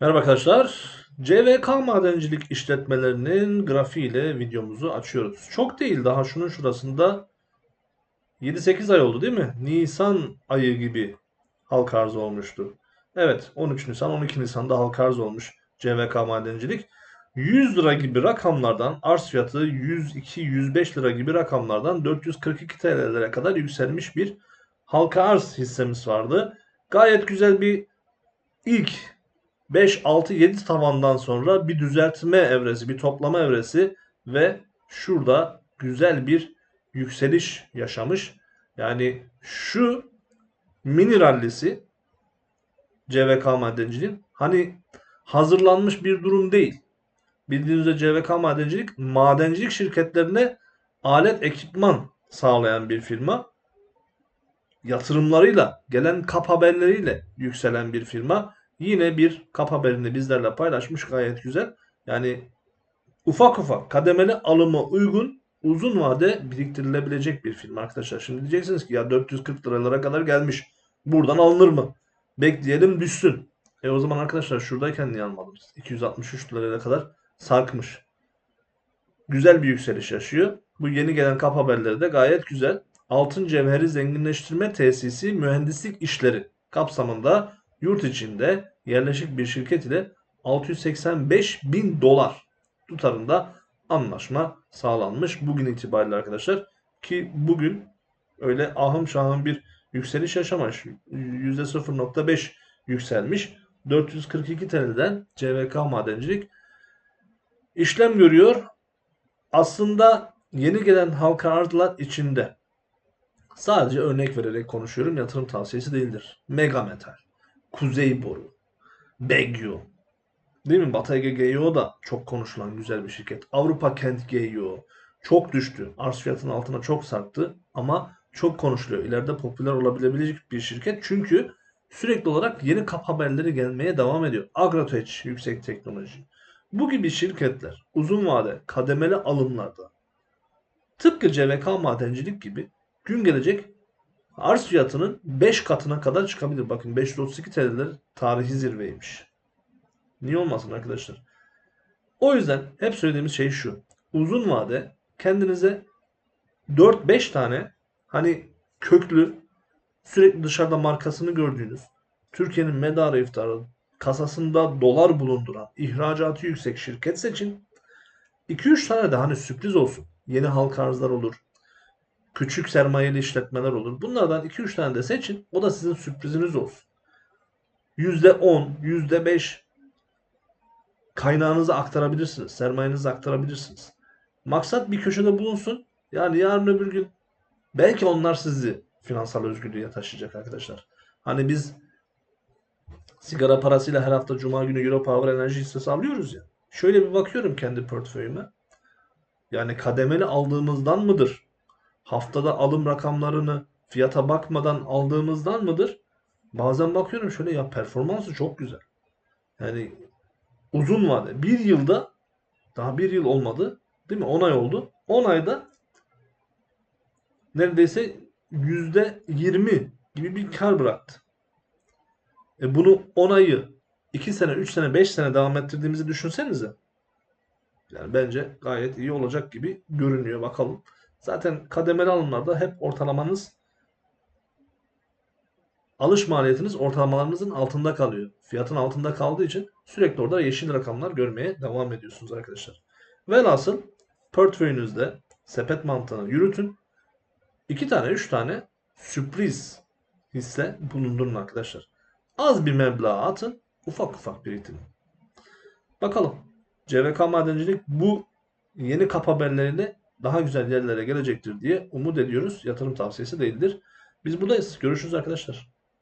Merhaba arkadaşlar. CVK madencilik işletmelerinin grafiğiyle videomuzu açıyoruz. Çok değil daha şunun şurasında 7-8 ay oldu değil mi? Nisan ayı gibi halka arz olmuştu. Evet 13 Nisan 12 Nisan'da halka arz olmuş CVK madencilik. 100 lira gibi rakamlardan arz fiyatı 102-105 lira gibi rakamlardan 442 TL'lere kadar yükselmiş bir halka arz hissemiz vardı. Gayet güzel bir ilk 5, 6, 7 tavandan sonra bir düzeltme evresi, bir toplama evresi ve şurada güzel bir yükseliş yaşamış. Yani şu mini rallisi CVK madenciliğin hani hazırlanmış bir durum değil. Bildiğiniz üzere CVK madencilik madencilik şirketlerine alet ekipman sağlayan bir firma. Yatırımlarıyla, gelen kap haberleriyle yükselen bir firma. Yine bir kap haberini bizlerle paylaşmış gayet güzel. Yani ufak ufak kademeli alıma uygun uzun vade biriktirilebilecek bir film arkadaşlar. Şimdi diyeceksiniz ki ya 440 liralara kadar gelmiş. Buradan alınır mı? Bekleyelim düşsün. E o zaman arkadaşlar şuradayken niye almadınız? 263 liraya kadar sarkmış. Güzel bir yükseliş yaşıyor. Bu yeni gelen kap haberleri de gayet güzel. Altın Cevheri Zenginleştirme Tesisi Mühendislik İşleri kapsamında yurt içinde yerleşik bir şirket ile 685 bin dolar tutarında anlaşma sağlanmış bugün itibariyle arkadaşlar. Ki bugün öyle ahım şahım bir yükseliş yaşamış. %0.5 yükselmiş. 442 TL'den CVK madencilik işlem görüyor. Aslında yeni gelen halka arzlar içinde sadece örnek vererek konuşuyorum. Yatırım tavsiyesi değildir. Mega Metal, Kuzey Boru, Begyo. Değil mi? Batı Ege GYO da çok konuşulan güzel bir şirket. Avrupa Kent GYO çok düştü. Arz fiyatının altına çok sarktı ama çok konuşuluyor. İleride popüler olabilecek bir şirket. Çünkü sürekli olarak yeni kap haberleri gelmeye devam ediyor. Agrotech yüksek teknoloji. Bu gibi şirketler uzun vade kademeli alımlarda tıpkı CVK madencilik gibi gün gelecek arz fiyatının 5 katına kadar çıkabilir. Bakın 532 TL'ler tarihi zirveymiş. Niye olmasın arkadaşlar? O yüzden hep söylediğimiz şey şu. Uzun vade kendinize 4-5 tane hani köklü sürekli dışarıda markasını gördüğünüz Türkiye'nin medarı iftarı kasasında dolar bulunduran ihracatı yüksek şirket seçin. 2-3 tane de hani sürpriz olsun. Yeni halka arzlar olur. Küçük sermayeli işletmeler olur. Bunlardan 2-3 tane de seçin. O da sizin sürpriziniz olsun. %10, %5 kaynağınızı aktarabilirsiniz. Sermayenizi aktarabilirsiniz. Maksat bir köşede bulunsun. Yani yarın öbür gün belki onlar sizi finansal özgürlüğe taşıyacak arkadaşlar. Hani biz sigara parasıyla her hafta cuma günü Euro Power enerji hissesi alıyoruz ya. Şöyle bir bakıyorum kendi portföyüme. Yani kademeli aldığımızdan mıdır? Haftada alım rakamlarını fiyata bakmadan aldığımızdan mıdır? Bazen bakıyorum şöyle ya performansı çok güzel. Yani uzun vade. Bir yılda daha bir yıl olmadı. Değil mi? 10 ay oldu. 10 ayda neredeyse %20 gibi bir kar bıraktı. E bunu 10 ayı 2 sene, 3 sene, 5 sene devam ettirdiğimizi düşünsenize. Yani bence gayet iyi olacak gibi görünüyor. Bakalım. Zaten kademeli alımlarda hep ortalamanız alış maliyetiniz ortalamalarınızın altında kalıyor. Fiyatın altında kaldığı için sürekli orada yeşil rakamlar görmeye devam ediyorsunuz arkadaşlar. Velhasıl portföyünüzde sepet mantığını yürütün. 2 tane 3 tane sürpriz hisse bulundurun arkadaşlar. Az bir meblağ atın. Ufak ufak biriktirin. Bakalım. CVK Madencilik bu yeni kap haberleriyle daha güzel yerlere gelecektir diye umut ediyoruz. Yatırım tavsiyesi değildir. Biz buradayız. Görüşürüz arkadaşlar.